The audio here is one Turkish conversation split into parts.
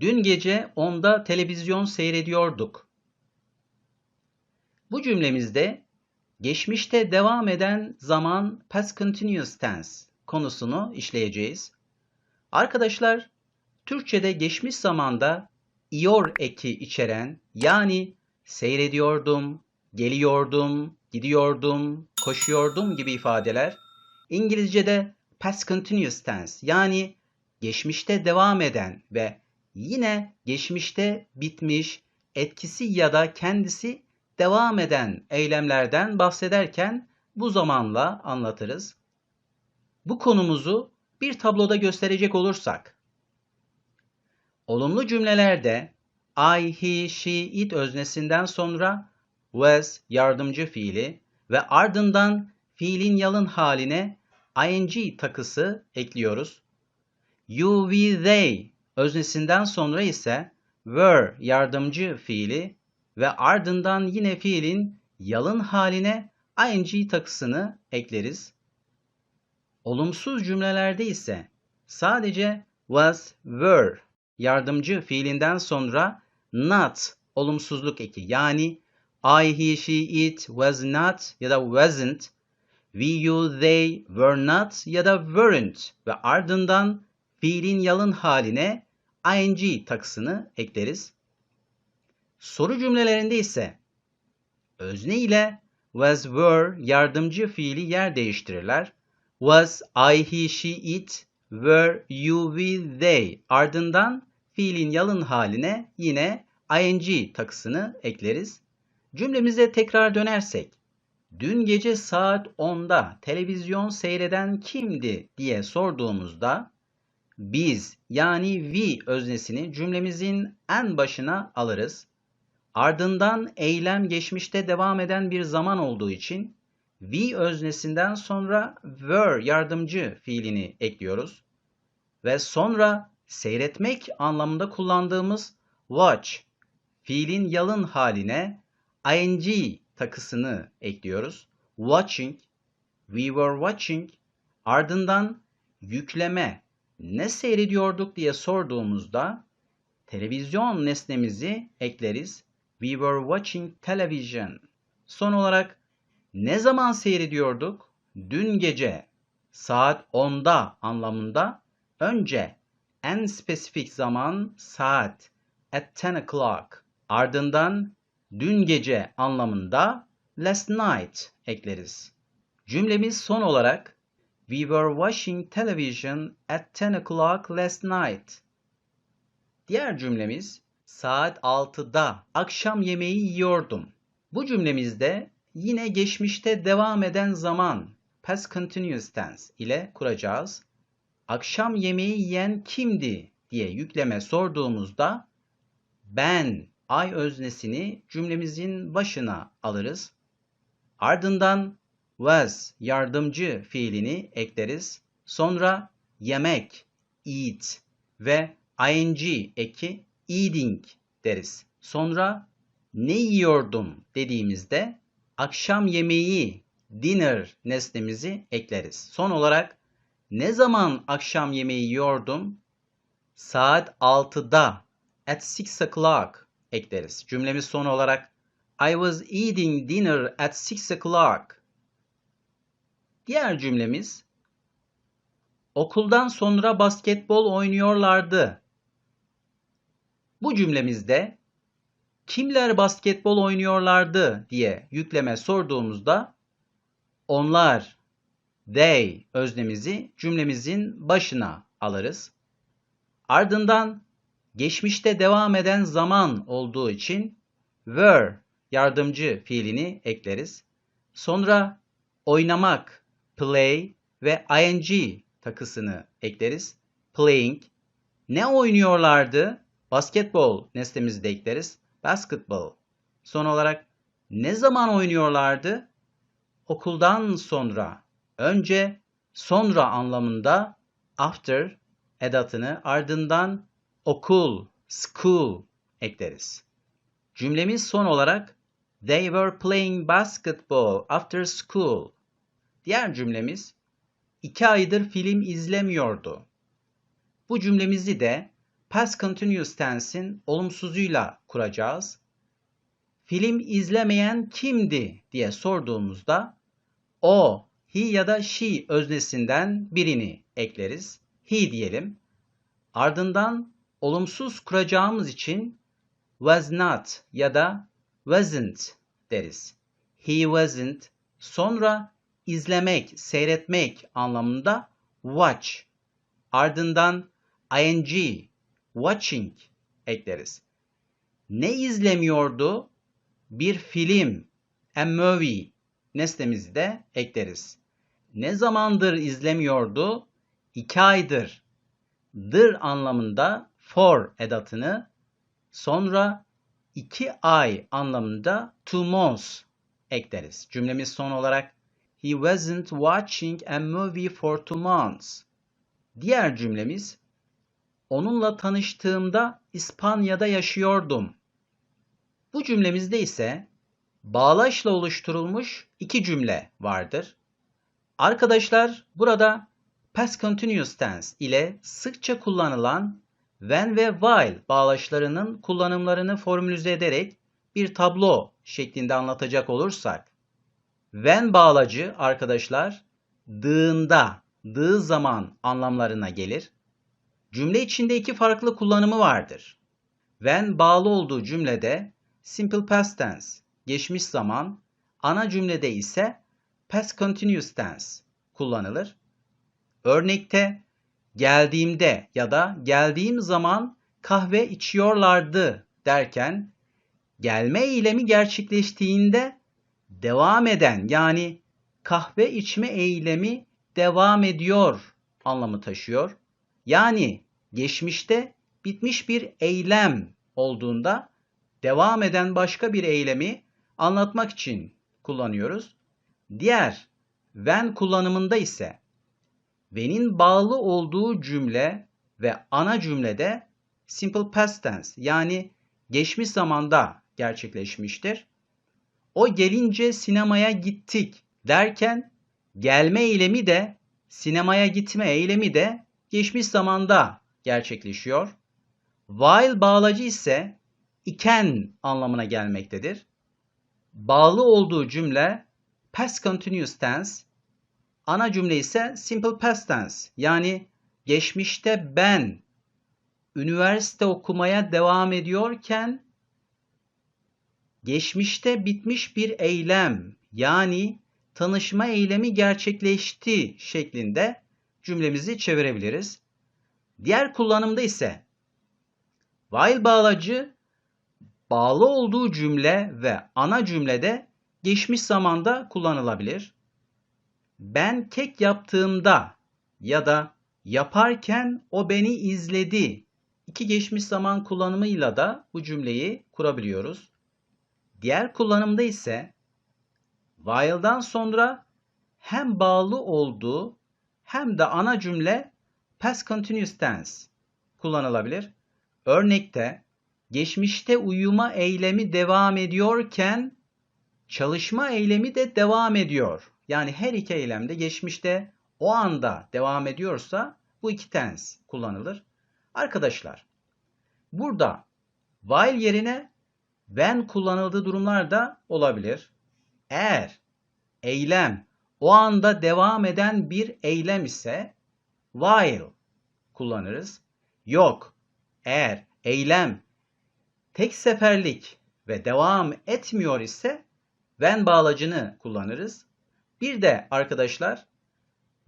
Dün gece onda televizyon seyrediyorduk. Bu cümlemizde geçmişte devam eden zaman past continuous tense konusunu işleyeceğiz. Arkadaşlar, Türkçe'de geçmiş zamanda ior eki içeren yani seyrediyordum, geliyordum, gidiyordum, koşuyordum gibi ifadeler İngilizce'de past continuous tense yani geçmişte devam eden ve yine geçmişte bitmiş, etkisi ya da kendisi devam eden eylemlerden bahsederken bu zamanla anlatırız. Bu konumuzu bir tabloda gösterecek olursak, olumlu cümlelerde I, he, she, it öznesinden sonra was yardımcı fiili ve ardından fiilin yalın haline ing takısı ekliyoruz. You, we, they öznesinden sonra ise were yardımcı fiili ve ardından yine fiilin yalın haline ing takısını ekleriz. Olumsuz cümlelerde ise sadece was, were yardımcı fiilinden sonra not olumsuzluk eki yani I, he, she, it was not ya da wasn't, we, you, they were not ya da weren't ve ardından fiilin yalın haline ing takısını ekleriz. Soru cümlelerinde ise özne ile was, were yardımcı fiili yer değiştirirler. Was, I, he, she, it, were, you, we, they ardından fiilin yalın haline yine ing takısını ekleriz. Cümlemize tekrar dönersek, dün gece saat 10'da televizyon seyreden kimdi diye sorduğumuzda biz yani we öznesini cümlemizin en başına alırız. Ardından eylem geçmişte devam eden bir zaman olduğu için we öznesinden sonra were yardımcı fiilini ekliyoruz. Ve sonra seyretmek anlamında kullandığımız watch fiilin yalın haline ing takısını ekliyoruz. Watching, we were watching ardından yükleme ne seyrediyorduk diye sorduğumuzda televizyon nesnemizi ekleriz. We were watching television. Son olarak ne zaman seyrediyorduk? Dün gece saat 10'da anlamında önce en spesifik zaman saat at 10 o'clock ardından dün gece anlamında last night ekleriz. Cümlemiz son olarak We were watching television at 10 o'clock last night. Diğer cümlemiz saat 6'da akşam yemeği yiyordum. Bu cümlemizde yine geçmişte devam eden zaman past continuous tense ile kuracağız. Akşam yemeği yiyen kimdi diye yükleme sorduğumuzda ben ay öznesini cümlemizin başına alırız. Ardından was yardımcı fiilini ekleriz. Sonra yemek eat ve ing eki eating deriz. Sonra ne yiyordum dediğimizde akşam yemeği dinner nesnemizi ekleriz. Son olarak ne zaman akşam yemeği yiyordum? Saat 6'da at 6 o'clock ekleriz. Cümlemiz son olarak I was eating dinner at 6 o'clock. Diğer cümlemiz okuldan sonra basketbol oynuyorlardı. Bu cümlemizde kimler basketbol oynuyorlardı diye yükleme sorduğumuzda onlar, they öznemizi cümlemizin başına alırız. Ardından geçmişte devam eden zaman olduğu için were yardımcı fiilini ekleriz. Sonra oynamak, play ve ing takısını ekleriz. Playing. Ne oynuyorlardı? Basketbol nesnemizi de ekleriz. Basketball. Son olarak ne zaman oynuyorlardı? Okuldan sonra. Önce, sonra anlamında after edatını ardından okul, school ekleriz. Cümlemiz son olarak They were playing basketball after school. Diğer cümlemiz iki aydır film izlemiyordu. Bu cümlemizi de past continuous tense'in olumsuzuyla kuracağız. Film izlemeyen kimdi diye sorduğumuzda o, he ya da she öznesinden birini ekleriz. He diyelim. Ardından olumsuz kuracağımız için was not ya da wasn't deriz. He wasn't. Sonra izlemek, seyretmek anlamında watch. Ardından ing, watching ekleriz. Ne izlemiyordu? Bir film, a movie nesnemizi de ekleriz. Ne zamandır izlemiyordu? İki aydır. Dır anlamında for edatını sonra iki ay anlamında two months ekleriz. Cümlemiz son olarak He wasn't watching a movie for two months. Diğer cümlemiz Onunla tanıştığımda İspanya'da yaşıyordum. Bu cümlemizde ise bağlaçla oluşturulmuş iki cümle vardır. Arkadaşlar burada past continuous tense ile sıkça kullanılan when ve while bağlaçlarının kullanımlarını formülize ederek bir tablo şeklinde anlatacak olursak when bağlacı arkadaşlar dığında, dığı zaman anlamlarına gelir. Cümle içinde iki farklı kullanımı vardır. When bağlı olduğu cümlede simple past tense, geçmiş zaman, ana cümlede ise past continuous tense kullanılır. Örnekte geldiğimde ya da geldiğim zaman kahve içiyorlardı derken gelme eylemi gerçekleştiğinde devam eden yani kahve içme eylemi devam ediyor anlamı taşıyor. Yani geçmişte bitmiş bir eylem olduğunda devam eden başka bir eylemi anlatmak için kullanıyoruz. Diğer when kullanımında ise when'in bağlı olduğu cümle ve ana cümlede simple past tense yani geçmiş zamanda gerçekleşmiştir. O gelince sinemaya gittik derken gelme eylemi de sinemaya gitme eylemi de geçmiş zamanda gerçekleşiyor. While bağlacı ise iken anlamına gelmektedir. Bağlı olduğu cümle past continuous tense, ana cümle ise simple past tense yani geçmişte ben üniversite okumaya devam ediyorken geçmişte bitmiş bir eylem yani tanışma eylemi gerçekleşti şeklinde cümlemizi çevirebiliriz. Diğer kullanımda ise while bağlacı bağlı olduğu cümle ve ana cümlede geçmiş zamanda kullanılabilir. Ben kek yaptığımda ya da yaparken o beni izledi. İki geçmiş zaman kullanımıyla da bu cümleyi kurabiliyoruz. Diğer kullanımda ise while'dan sonra hem bağlı olduğu hem de ana cümle past continuous tense kullanılabilir. Örnekte geçmişte uyuma eylemi devam ediyorken çalışma eylemi de devam ediyor. Yani her iki eylemde geçmişte o anda devam ediyorsa bu iki tense kullanılır. Arkadaşlar burada while yerine when kullanıldığı durumlar da olabilir. Eğer eylem o anda devam eden bir eylem ise while kullanırız. Yok, eğer eylem tek seferlik ve devam etmiyor ise when bağlacını kullanırız. Bir de arkadaşlar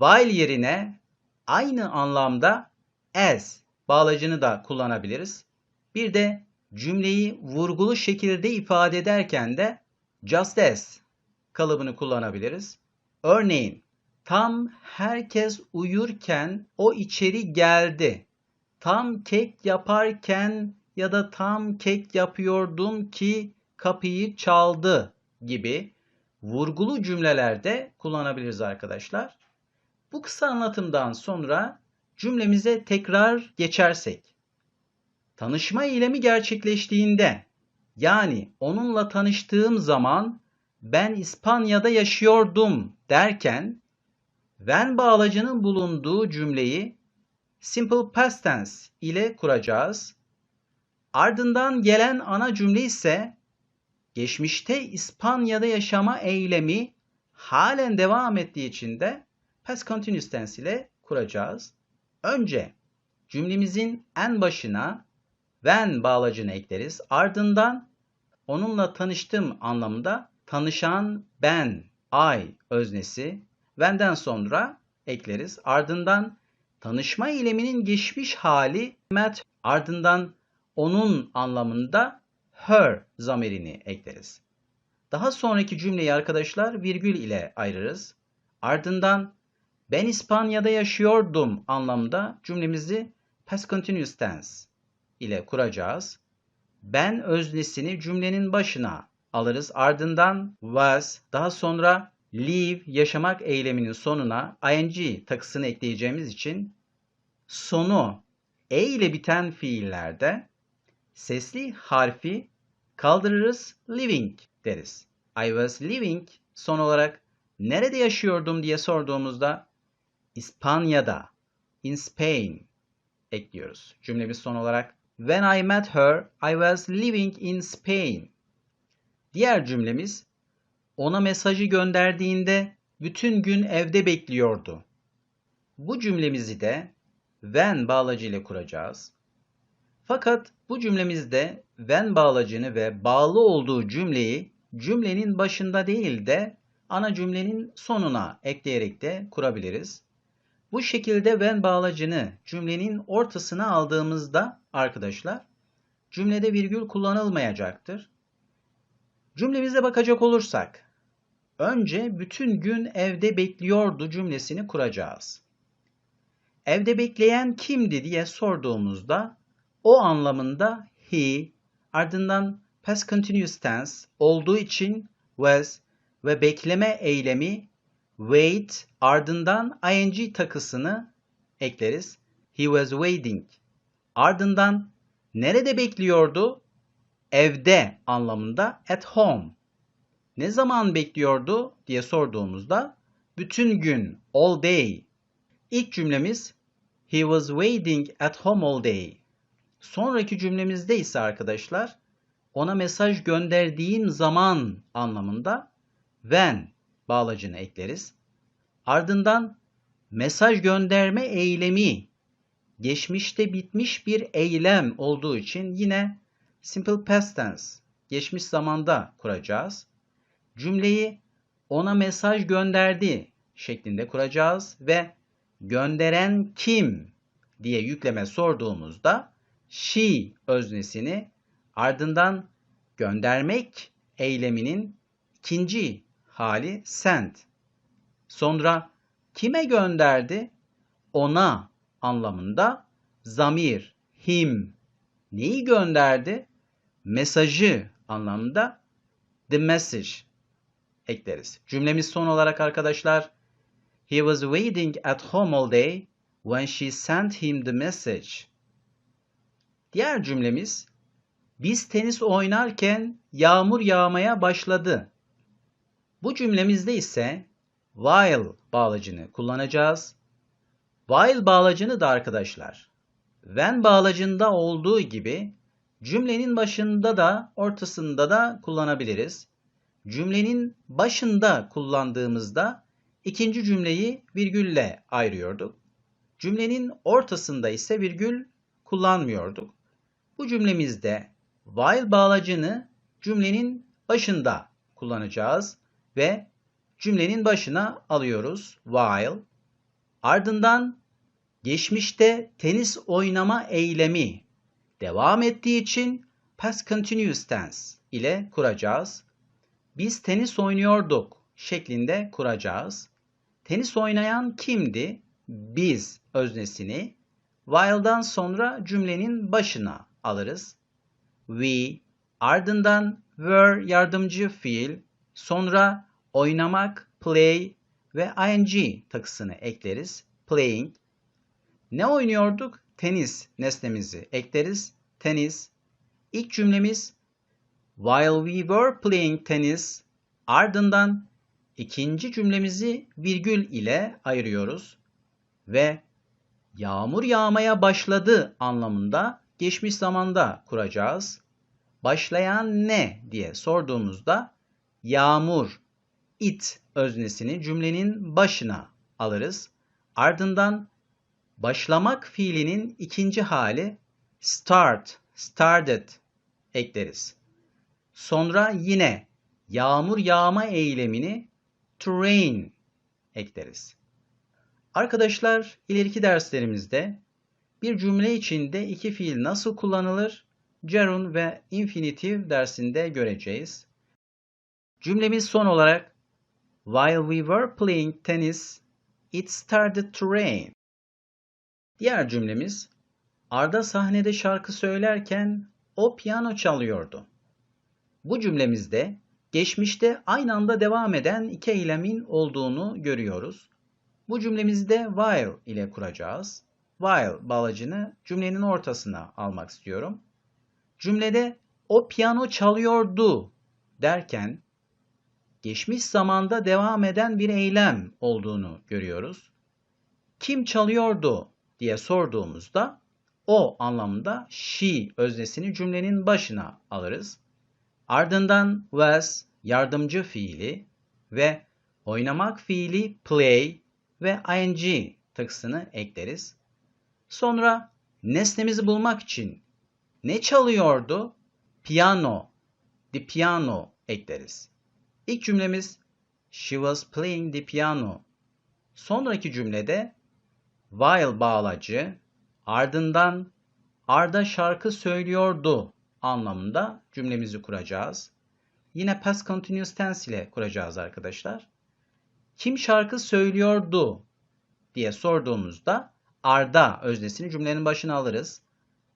while yerine aynı anlamda as bağlacını da kullanabiliriz. Bir de cümleyi vurgulu şekilde ifade ederken de just as kalıbını kullanabiliriz. Örneğin tam herkes uyurken o içeri geldi. Tam kek yaparken ya da tam kek yapıyordum ki kapıyı çaldı gibi vurgulu cümlelerde kullanabiliriz arkadaşlar. Bu kısa anlatımdan sonra cümlemize tekrar geçersek. Tanışma eylemi gerçekleştiğinde yani onunla tanıştığım zaman ben İspanya'da yaşıyordum derken when bağlacının bulunduğu cümleyi simple past tense ile kuracağız. Ardından gelen ana cümle ise geçmişte İspanya'da yaşama eylemi halen devam ettiği için de past continuous tense ile kuracağız. Önce cümlemizin en başına when bağlacını ekleriz. Ardından onunla tanıştım anlamında tanışan ben, I öznesi when'den sonra ekleriz. Ardından tanışma eyleminin geçmiş hali met ardından onun anlamında her zamirini ekleriz. Daha sonraki cümleyi arkadaşlar virgül ile ayırırız. Ardından ben İspanya'da yaşıyordum anlamda cümlemizi past continuous tense ile kuracağız. Ben öznesini cümlenin başına alırız. Ardından was, daha sonra live, yaşamak eyleminin sonuna ing takısını ekleyeceğimiz için sonu e ile biten fiillerde sesli harfi kaldırırız, living deriz. I was living son olarak nerede yaşıyordum diye sorduğumuzda İspanya'da, in Spain ekliyoruz. Cümlemiz son olarak When I met her, I was living in Spain. Diğer cümlemiz ona mesajı gönderdiğinde bütün gün evde bekliyordu. Bu cümlemizi de when bağlacı ile kuracağız. Fakat bu cümlemizde when bağlacını ve bağlı olduğu cümleyi cümlenin başında değil de ana cümlenin sonuna ekleyerek de kurabiliriz. Bu şekilde when bağlacını cümlenin ortasına aldığımızda arkadaşlar cümlede virgül kullanılmayacaktır. Cümlemize bakacak olursak önce bütün gün evde bekliyordu cümlesini kuracağız. Evde bekleyen kimdi diye sorduğumuzda o anlamında he ardından past continuous tense olduğu için was ve bekleme eylemi wait ardından ing takısını ekleriz. He was waiting. Ardından nerede bekliyordu? Evde anlamında at home. Ne zaman bekliyordu diye sorduğumuzda bütün gün all day. İlk cümlemiz He was waiting at home all day. Sonraki cümlemizde ise arkadaşlar ona mesaj gönderdiğim zaman anlamında when bağlacını ekleriz. Ardından mesaj gönderme eylemi geçmişte bitmiş bir eylem olduğu için yine simple past tense geçmiş zamanda kuracağız. Cümleyi ona mesaj gönderdi şeklinde kuracağız ve gönderen kim diye yükleme sorduğumuzda she öznesini ardından göndermek eyleminin ikinci hali sent. Sonra kime gönderdi? Ona anlamında zamir, him. Neyi gönderdi? Mesajı anlamında the message ekleriz. Cümlemiz son olarak arkadaşlar He was waiting at home all day when she sent him the message. Diğer cümlemiz biz tenis oynarken yağmur yağmaya başladı. Bu cümlemizde ise while bağlacını kullanacağız. While bağlacını da arkadaşlar when bağlacında olduğu gibi cümlenin başında da ortasında da kullanabiliriz. Cümlenin başında kullandığımızda ikinci cümleyi virgülle ayırıyorduk. Cümlenin ortasında ise virgül kullanmıyorduk. Bu cümlemizde while bağlacını cümlenin başında kullanacağız ve cümlenin başına alıyoruz while. Ardından geçmişte tenis oynama eylemi devam ettiği için past continuous tense ile kuracağız. Biz tenis oynuyorduk şeklinde kuracağız. Tenis oynayan kimdi? Biz öznesini while'dan sonra cümlenin başına alırız. We ardından were yardımcı fiil sonra oynamak play ve ing takısını ekleriz. Playing. Ne oynuyorduk? Tenis nesnemizi ekleriz. Tenis. İlk cümlemiz While we were playing tennis ardından ikinci cümlemizi virgül ile ayırıyoruz ve yağmur yağmaya başladı anlamında geçmiş zamanda kuracağız. Başlayan ne diye sorduğumuzda yağmur, it öznesini cümlenin başına alırız. Ardından başlamak fiilinin ikinci hali start, started ekleriz. Sonra yine yağmur yağma eylemini to rain ekleriz. Arkadaşlar ileriki derslerimizde bir cümle içinde iki fiil nasıl kullanılır? Gerund ve infinitive dersinde göreceğiz. Cümlemiz son olarak While we were playing tennis, it started to rain. Diğer cümlemiz Arda sahnede şarkı söylerken o piyano çalıyordu. Bu cümlemizde geçmişte aynı anda devam eden iki eylemin olduğunu görüyoruz. Bu cümlemizde while ile kuracağız. While bağlacını cümlenin ortasına almak istiyorum. Cümlede o piyano çalıyordu derken geçmiş zamanda devam eden bir eylem olduğunu görüyoruz. Kim çalıyordu diye sorduğumuzda o anlamında she öznesini cümlenin başına alırız. Ardından was yardımcı fiili ve oynamak fiili play ve ing tıksını ekleriz. Sonra nesnemizi bulmak için ne çalıyordu? Piano, the piano ekleriz. İlk cümlemiz She was playing the piano. Sonraki cümlede while bağlacı ardından Arda şarkı söylüyordu anlamında cümlemizi kuracağız. Yine past continuous tense ile kuracağız arkadaşlar. Kim şarkı söylüyordu diye sorduğumuzda Arda öznesini cümlenin başına alırız.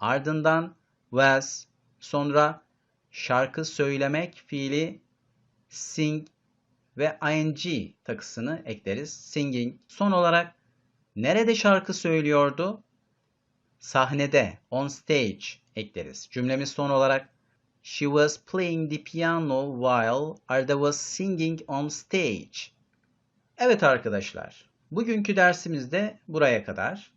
Ardından was, sonra şarkı söylemek fiili sing ve ing takısını ekleriz. Singing. Son olarak nerede şarkı söylüyordu? Sahnede, on stage ekleriz. Cümlemiz son olarak She was playing the piano while Arda was singing on stage. Evet arkadaşlar, bugünkü dersimiz de buraya kadar.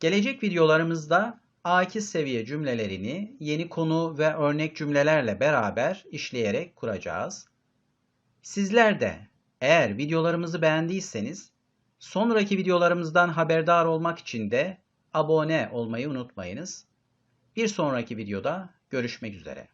Gelecek videolarımızda A2 seviye cümlelerini yeni konu ve örnek cümlelerle beraber işleyerek kuracağız. Sizler de eğer videolarımızı beğendiyseniz sonraki videolarımızdan haberdar olmak için de abone olmayı unutmayınız. Bir sonraki videoda görüşmek üzere.